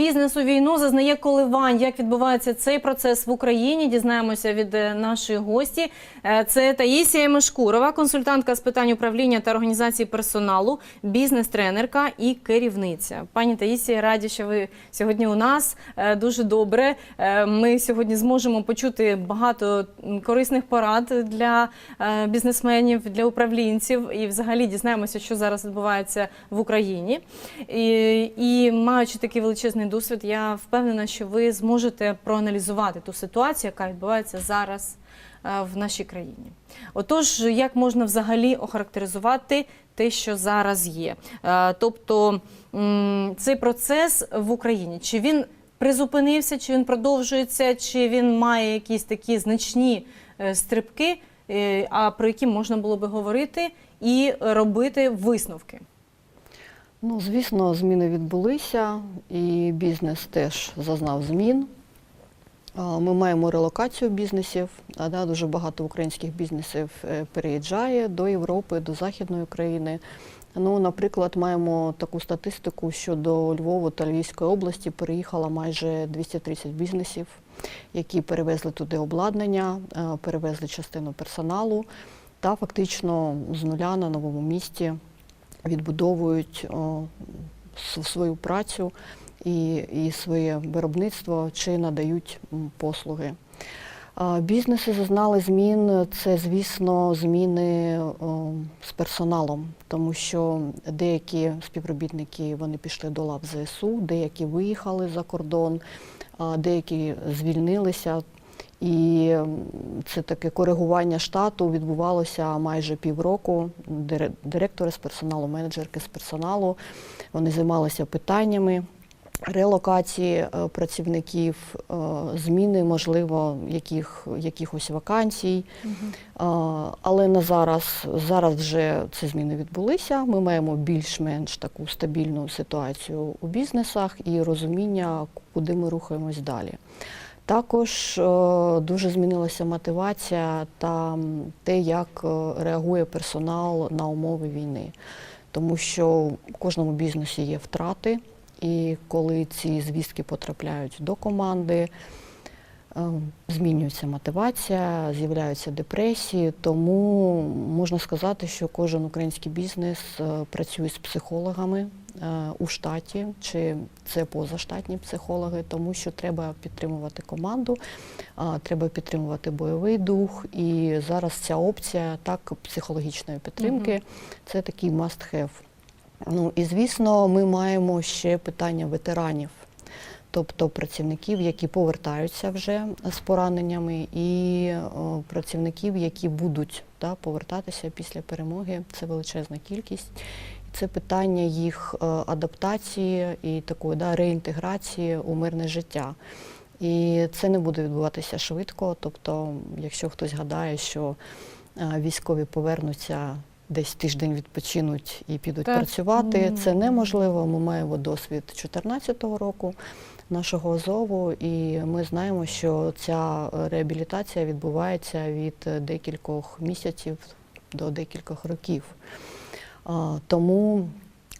бізнес у війну зазнає коливань. Як відбувається цей процес в Україні? Дізнаємося від е, нашої гості. Е, Це Таїсія Мешкурова, консультантка з питань управління та організації персоналу, бізнес-тренерка і керівниця. Пані Таїсія, раді, що ви сьогодні у нас. Е, Дуже добре. Ми сьогодні зможемо почути багато корисних порад для бізнесменів, для управлінців і взагалі дізнаємося, що зараз відбувається в Україні. І, і маючи такий величезний досвід, я впевнена, що ви зможете проаналізувати ту ситуацію, яка відбувається зараз е, в нашій країні. Отож, як можна взагалі охарактеризувати те, що зараз є? Е, Тобто цей процес в Україні, чи він призупинився, чи він продовжується, чи він має якісь такі значні е, стрибки, а про які можна було би говорити і робити висновки? Ну, звісно, зміни відбулися, і бізнес теж зазнав змін. Ми маємо релокацію бізнесів. да, Дуже багато українських бізнесів е, переїжджає до Європи, до Західної України. Ну, наприклад, маємо таку статистику, що до Львова та Львівської області переїхало майже 230 бізнесів, які перевезли туди обладнання, е, перевезли частину персоналу та фактично з нуля на новому місті відбудовують свою працю і, і своє виробництво чи надають послуги. Бізнеси зазнали змін. Це, звісно, зміни з персоналом, тому що деякі співробітники вони пішли до лав ЗСУ, деякі виїхали за кордон, деякі звільнилися. І це таке коригування штату відбувалося майже півроку. Дире- Директори з персоналу, менеджерки з персоналу вони займалися питаннями релокації е, працівників, е, зміни, можливо, яких, якихось вакансій. А, Але на зараз, зараз вже ці зміни відбулися. Ми маємо більш-менш таку стабільну ситуацію у бізнесах і розуміння, куди ми рухаємось далі. Також е, дуже змінилася мотивація та те, як е, реагує персонал на умови війни. Тому що в кожному бізнесі є втрати, і коли ці звістки потрапляють до команди, е, змінюється мотивація, з'являються депресії. Тому можна сказати, що кожен український бізнес працює з психологами у штаті, чи це позаштатні психологи, тому що треба підтримувати команду, треба підтримувати бойовий дух. І зараз ця опція так психологічної підтримки це такий must have. Ну і звісно, ми маємо ще питання ветеранів, тобто працівників, які повертаються вже з пораненнями, і о, працівників, які будуть да, повертатися після перемоги. Це величезна кількість. Це питання їх е, адаптації і такої да, реінтеграції у мирне життя. І це не буде відбуватися швидко. Тобто, якщо хтось гадає, що е, військові повернуться десь тиждень відпочинуть і підуть Так. працювати, це неможливо. Ми маємо досвід 2014 року нашого Азову, і ми знаємо, що ця реабілітація відбувається від декількох місяців до декількох років. Тому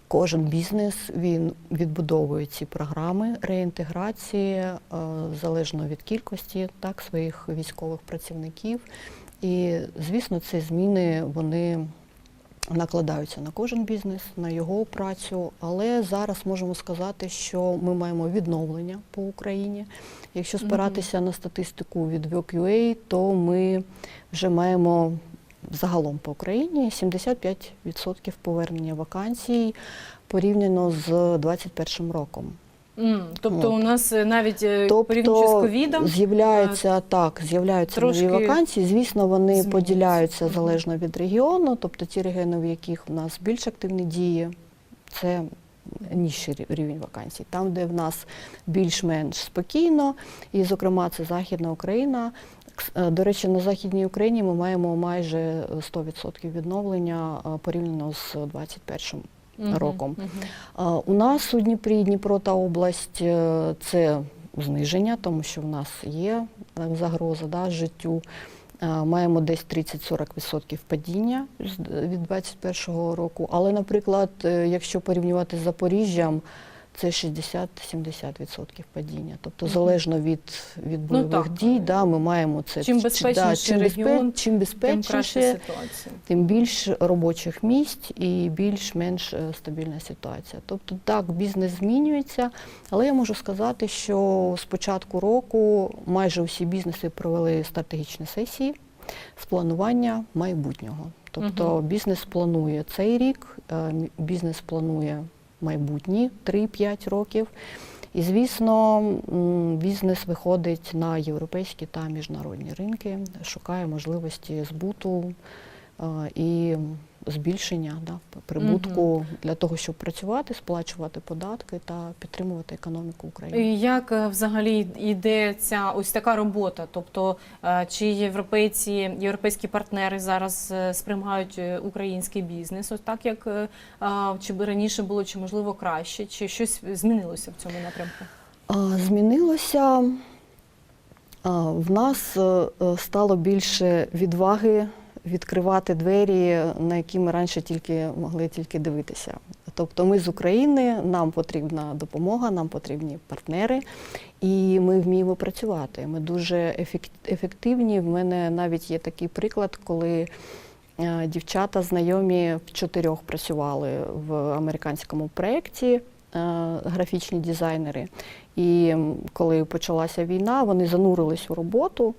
кожен бізнес він відбудовує ці програми реінтеграції е, залежно від кількості так, своїх військових працівників. І, звісно, ці зміни вони накладаються на кожен бізнес, на його працю. Але зараз можемо сказати, що ми маємо відновлення по Україні. Якщо спиратися на статистику від WorkUA, то ми вже маємо загалом по Україні 75% повернення вакансій порівняно з 2021 роком. М, Тобто От. у нас е, навіть е, порівнюючи з Тобто ковідом, з'являються так, з'являються нові вакансії. Звісно, вони змінюється. поділяються залежно від регіону. Тобто ті регіони, в яких в нас більш активні дії, це нижчий рівень вакансій. Там, де в нас більш-менш спокійно, і, зокрема, це Західна Україна. Е, До речі, на Західній Україні ми маємо майже е, 100% відновлення е, порівняно з 2021 Мгм, роком. У нас у Дніпрі, Дніпро та область е, це зниження, тому що в нас є е, загроза да, життю. Е, Маємо десь 30-40% падіння від 2021 року. Але, наприклад, е, якщо порівнювати з Запоріжжям, це 60-70% падіння. Тобто залежно від, від Ну, так. дій, да, ми маємо це. Чим Чи- безпечніший чим, регіон, чим Тим ситуація. тим більш робочих місць і більш-менш е, стабільна ситуація. Тобто так, бізнес змінюється, але я можу сказати, що з початку року майже всі бізнеси провели стратегічні сесії з планування майбутнього. Тобто Мгм. бізнес планує цей рік, е, бізнес планує майбутні 3-5 років. І, звісно, бізнес виходить на європейські та міжнародні ринки, шукає можливості збуту е, і збільшення да, прибутку для того, щоб працювати, сплачувати податки та підтримувати економіку України. І Як е, взагалі йде ця ось така робота? Тобто, е, чи європейці, європейські партнери зараз е, сприймають український бізнес, ось так як чи б раніше було, чи можливо краще, чи щось змінилося в цьому напрямку? Змінилося. В нас стало більше відваги відкривати двері, на які ми раніше тільки могли тільки дивитися. Тобто ми з України, нам потрібна допомога, нам потрібні партнери, і ми вміємо працювати. Ми дуже ефективні. В мене навіть є такий приклад, коли е, дівчата знайомі в чотирьох працювали в американському проєкті е, графічні дизайнери. І коли почалася війна, вони занурились у роботу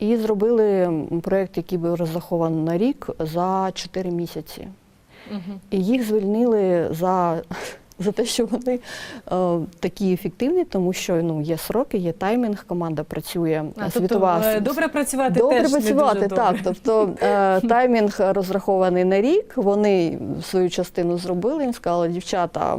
і зробили проєкт, який був розрахований на рік за 4 місяці. Угу. І їх звільнили за, за те, що вони е, такі ефективні, тому що ну, є сроки, є таймінг, команда працює А, тобто, світова. е, добре працювати Добре теж працювати, не дуже так. добре. Тобто е, таймінг розрахований на рік. Вони свою частину зробили. Їм сказали, дівчата,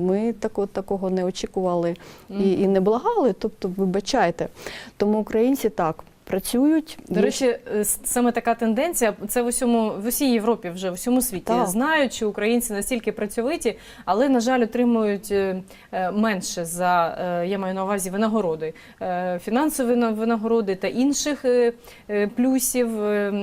ми тако, такого не очікували і, і не благали. Тобто, вибачайте. Тому українці так працюють. До речі, е, саме така тенденція це в усьому в усій Європі, вже в усьому світі. Так. Знають, що українці настільки працьовиті, але на жаль, отримують е, е, менше за я маю на увазі винагороди, фінансові винагороди та інших плюсів,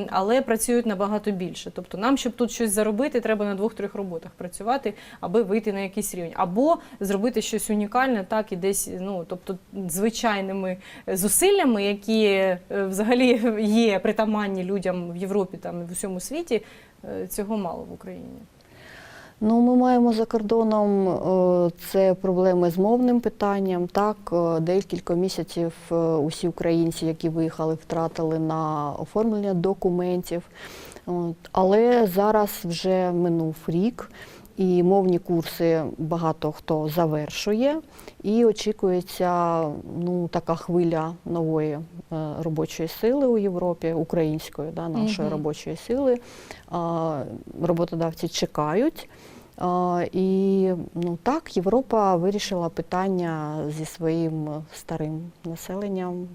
але працюють набагато більше. Тобто, нам, щоб тут щось заробити, треба на двох-трьох роботах працювати, аби вийти на якийсь рівень, або зробити щось унікальне, так і десь, ну тобто звичайними зусиллями, які взагалі є притаманні людям в Європі там і в усьому світі, е, цього мало в Україні. Ну, ми маємо за кордоном е, це проблеми з мовним питанням. Так, е, декілька місяців е, усі українці, які виїхали, втратили на оформлення документів. Але зараз вже минув рік, і мовні курси багато хто завершує, і очікується ну, така хвиля нової е, робочої сили у Європі, української, да, нашої угу. робочої сили. Роботодавці чекають. І ну так, Європа вирішила питання зі своїм старим населенням,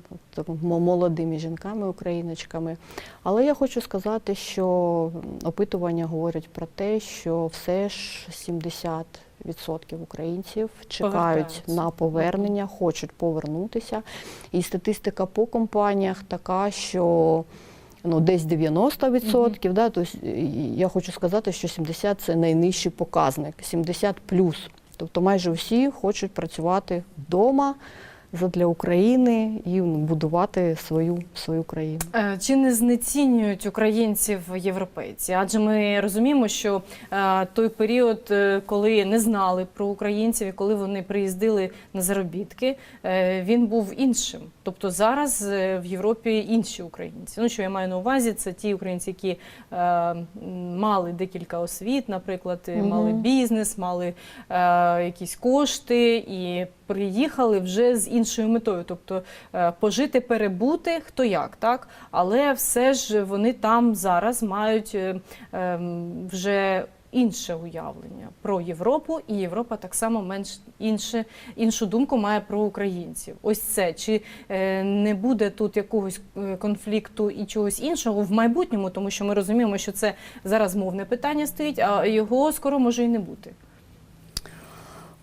молодими жінками, україночками. Але я хочу сказати, що опитування говорять про те, що все ж 70% українців чекають на повернення, хочуть повернутися. І статистика по компаніях така, що ну, десь 90%, да, тобто, я хочу сказати, що 70 це найнижчий показник, 70 плюс. Тобто майже всі хочуть працювати вдома для України і ну, будувати свою, свою країну. Е, Чи не знецінюють українців європейці? Адже ми розуміємо, що е, той період, е, коли не знали про українців і коли вони приїздили на заробітки, він був іншим. Тобто зараз в Європі інші українці. Ну що я маю на увазі, це ті українці, які мали декілька освіт, наприклад, мали бізнес, мали якісь кошти і приїхали вже з іншою метою, тобто е, пожити, перебути, хто як, так? Але все ж вони там зараз мають е, ем, вже інше уявлення про Європу, і Європа так само менш інше, іншу думку має про українців. Ось це чи е, не буде тут якогось конфлікту і чогось іншого в майбутньому, тому що ми розуміємо, що це зараз мовне питання стоїть, а його скоро може і не бути.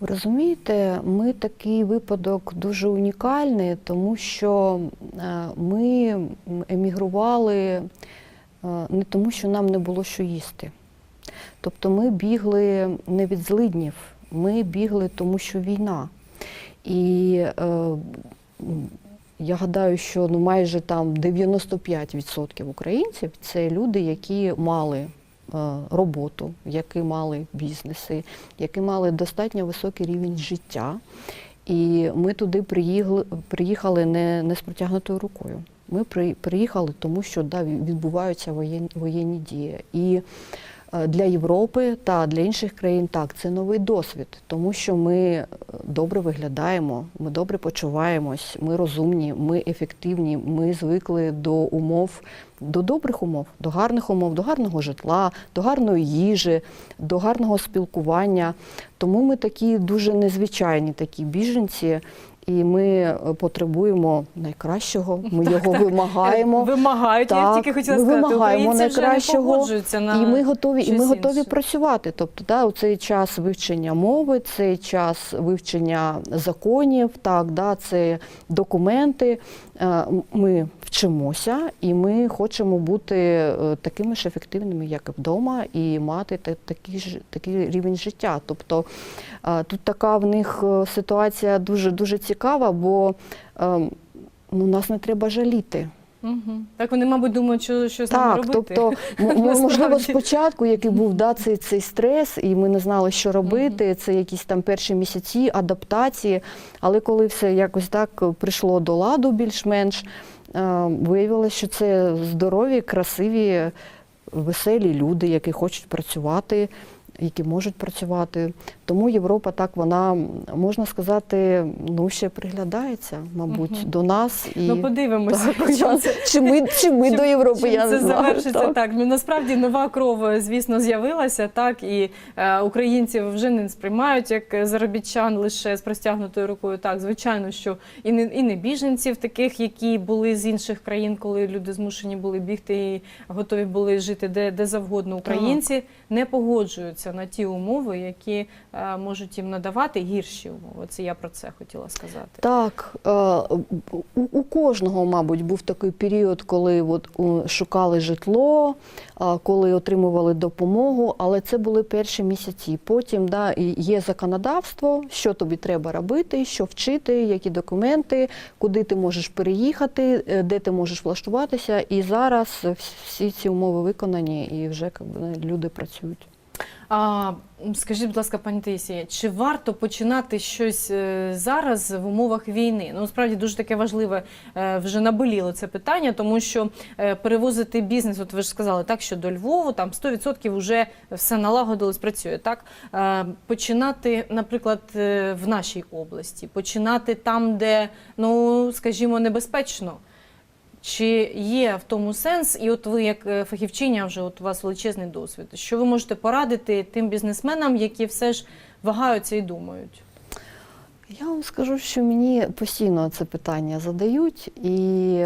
Розумієте, ми такий випадок дуже унікальний, тому що е, ми емігрували е, не тому, що нам не було що їсти. Тобто ми бігли не від злиднів, Ми бігли, тому що війна. І е, я гадаю, що ну, майже там 95% українців це люди, які мали роботу, які мали бізнеси, які мали достатньо високий рівень життя. І ми туди приїхали, приїхали не, не з протягнутою рукою. Ми при, приїхали, тому що да, відбуваються воєн, воєнні дії. І е, для Європи та для інших країн так, це новий досвід, тому що ми е, добре виглядаємо, ми добре почуваємось, ми розумні, ми ефективні, ми звикли до умов, до добрих умов, до гарних умов, до гарного житла, до гарної їжі, до гарного спілкування. Тому ми такі дуже незвичайні такі біженці. І ми е, потребуємо найкращого, ми Так, його так. вимагаємо. Вимагають, я тільки хотіла сказати, вимагаємо найкращого вже не на І ми готові, і ми готові інше. працювати. Тобто, да, у цей час вивчення мови, цей час вивчення законів, так, да, це документи. Е, Ми вчимося, і ми хочемо бути е, такими ж ефективними, як і вдома, і мати такий ж такий рівень життя. Тобто е, тут така в них ситуація дуже дуже цікава, бо е, ну, нас не треба жаліти. Мгм. Так вони, мабуть, думають, що, що з нами робити. тобто, можливо, спочатку, який був да, цей, цей стрес, і ми не знали, що робити, це якісь там перші місяці адаптації. Але коли все якось так прийшло до ладу більш-менш, е, виявилося, що це здорові, красиві, веселі люди, які хочуть працювати. Які можуть працювати, тому Європа так вона можна сказати, ну ще приглядається, мабуть, Мгм. до нас і Ну, подивимося. Так, чим це- чи ми, чи ми чим- до Європи, чим я це не знаю. завершиться так. так. Ну насправді нова кров, звісно, з'явилася, так і е, українців вже не сприймають як заробітчан лише з простягнутою рукою. Так, звичайно, що і не і не біженців, таких, які були з інших країн, коли люди змушені були бігти і готові були жити де, де завгодно. Українці не погоджуються на ті умови, які е, можуть їм надавати гірші умови. Це я про це хотіла сказати. Так, е, у, кожного, мабуть, був такий період, коли от, шукали житло, а, коли отримували допомогу, але це були перші місяці. Потім да, є законодавство, що тобі треба робити, що вчити, які документи, куди ти можеш переїхати, е, де ти можеш влаштуватися. І зараз всі ці умови виконані, і вже люди працюють. А, скажіть, будь ласка, пані Таїсія, чи варто починати щось е, зараз в умовах війни? Ну, справді дуже таке важливе е, вже наболіло це питання, тому що е, перевозити бізнес, от ви ж сказали, так що до Львову там 100% вже все налагодилось, працює. Так починати, наприклад, в нашій області, починати там, де ну скажімо, небезпечно. Чи є в тому сенс, і от ви, як е, фахівчиня, вже от у вас величезний досвід, що ви можете порадити тим бізнесменам, які все ж вагаються і думають? Я вам скажу, що мені постійно це питання задають, і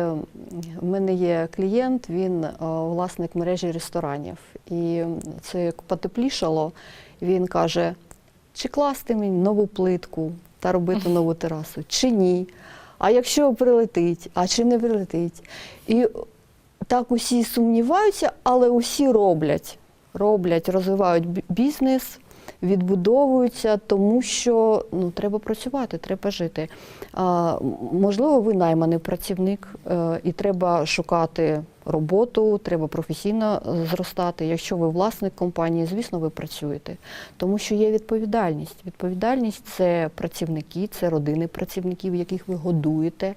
в мене є клієнт, він е, власник мережі ресторанів. І це як потеплішало, він каже, чи класти мені нову плитку та робити нову терасу, чи ні. А якщо прилетить, а чи не прилетить? І так усі сумніваються, але усі роблять. Роблять, розвивають бізнес, відбудовуються, тому що ну, треба працювати, треба жити. А, можливо, ви найманий працівник, е, і треба шукати роботу, треба професійно е, зростати. Якщо ви власник компанії, звісно, ви працюєте, тому що є відповідальність. Відповідальність це працівники, це родини працівників, яких ви годуєте.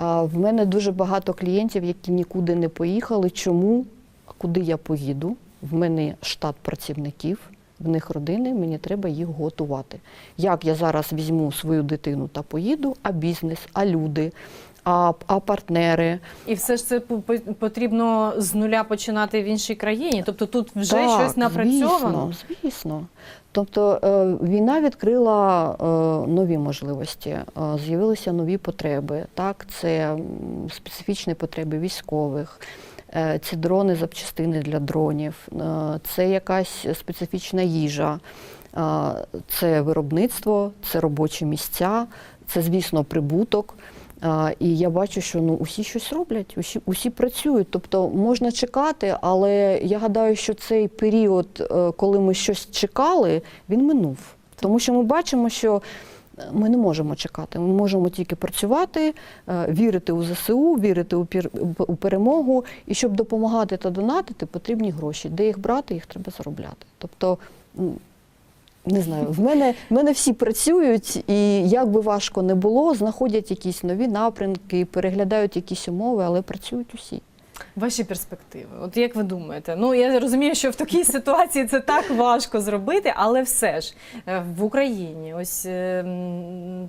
В мене дуже багато клієнтів, які нікуди не поїхали. Чому? Куди я поїду? В мене штат працівників, в них родини, мені треба їх готувати. Як я зараз візьму свою дитину та поїду, а бізнес, а люди, а, а партнери. І все ж це по- по- потрібно з нуля починати в іншій країні. Тобто тут вже Так, щось напрацьовано. Звісно, звісно. Тобто е, війна відкрила е, нові можливості, е, з'явилися нові потреби. Так, це специфічні потреби військових. Це дрони, запчастини для дронів, це якась специфічна їжа, це виробництво, це робочі місця, це, звісно, прибуток. А, І я бачу, що ну усі щось роблять, усі, усі працюють. Тобто можна чекати, але я гадаю, що цей період, е, коли ми щось чекали, він минув. Тому що ми бачимо, що е, ми не можемо чекати. Ми можемо тільки працювати, е, вірити у ЗСУ, вірити у пір- у перемогу. І щоб допомагати та донатити, потрібні гроші. Де їх брати, їх треба заробляти. Тобто. Не знаю, в мене, в мене всі працюють, і як би важко не було, знаходять якісь нові напрямки, переглядають якісь умови, але працюють усі. Ваші перспективи. От як ви думаєте? Ну я розумію, що в такій ситуації це так важко зробити, але все ж е, в Україні, ось е,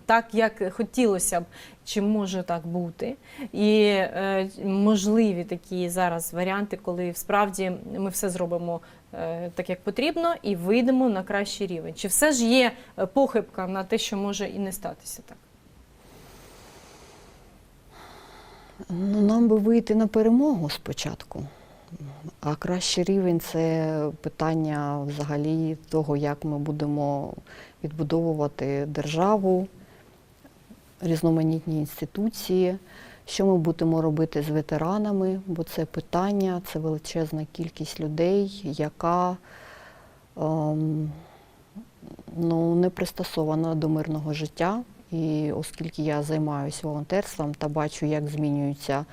так як хотілося б, чи може так бути, і е, можливі такі зараз варіанти, коли справді ми все зробимо так, як потрібно, і вийдемо на кращий рівень. Чи все ж є е, похибка на те, що може і не статися так? Ну, нам би вийти на перемогу спочатку. А кращий рівень це питання взагалі того, як ми будемо відбудовувати державу, різноманітні інституції, що ми будемо робити з ветеранами, бо це питання, це величезна кількість людей, яка ем, ну, не пристосована до мирного життя. І оскільки я займаюся волонтерством та бачу, як змінюються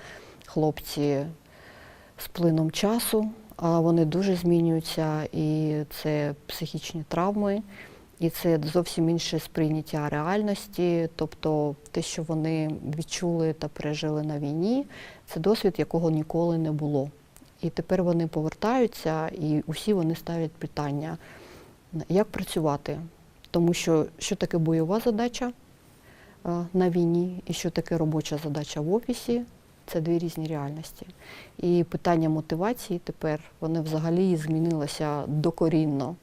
хлопці з плином часу, а вони дуже змінюються, і це психічні травми, і це зовсім інше сприйняття реальності. Тобто те, що вони відчули та пережили на війні, це досвід, якого ніколи не було. І тепер вони повертаються, і усі вони ставлять питання, як працювати. Тому що що таке бойова задача е, на війні і що таке робоча задача в офісі, це дві різні реальності. І питання мотивації тепер вони взагалі змінилося докорінно.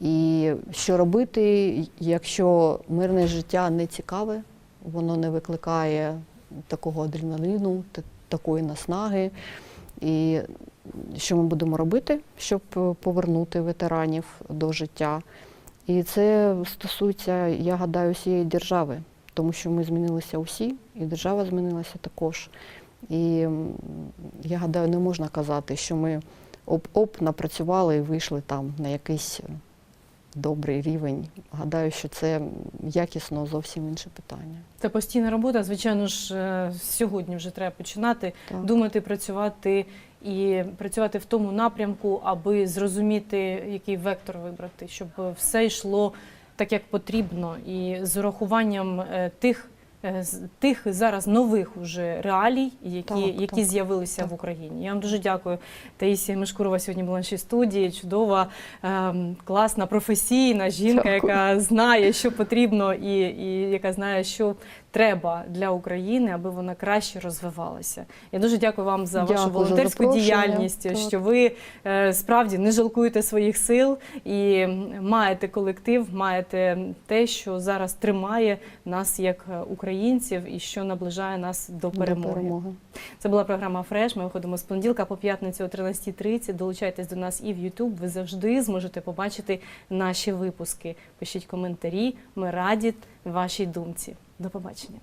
І що робити, якщо мирне життя не цікаве, воно не викликає такого адреналіну, такої наснаги. І що ми будемо робити, щоб повернути ветеранів до життя? І це стосується, я гадаю, всієї держави, тому що ми змінилися усі, і держава змінилася також. І я гадаю, не можна казати, що ми оп-оп напрацювали і вийшли там на якийсь добрий рівень. Гадаю, що це якісно зовсім інше питання. Це постійна робота. Звичайно ж, е, сьогодні вже треба починати Так. думати, працювати і працювати в тому напрямку, аби зрозуміти, який вектор вибрати, щоб все йшло так, як потрібно, і з урахуванням е, тих. Е, з- Тих зараз нових уже реалій, які, Так, які так, з'явилися так. в Україні. Я вам дуже дякую. Таїсія Мишкурова сьогодні була в нашій студії. Чудова, ем, класна, професійна жінка, Дякую. яка знає, що потрібно, і, і яка знає, що треба для України, аби вона краще розвивалася. Я дуже дякую вам за вашу Дякую за волонтерську запрошення. діяльність, Так. що ви е, справді не жалкуєте своїх сил і маєте колектив, маєте те, що зараз тримає нас як е, українців і що наближає нас до До перемоги. перемоги. Це була програма Фреш. Ми виходимо з понеділка по п'ятницю о 13.30. Долучайтесь до нас і в YouTube. Ви завжди зможете побачити наші випуски. Пишіть коментарі. Ми раді вашій думці. До побачення.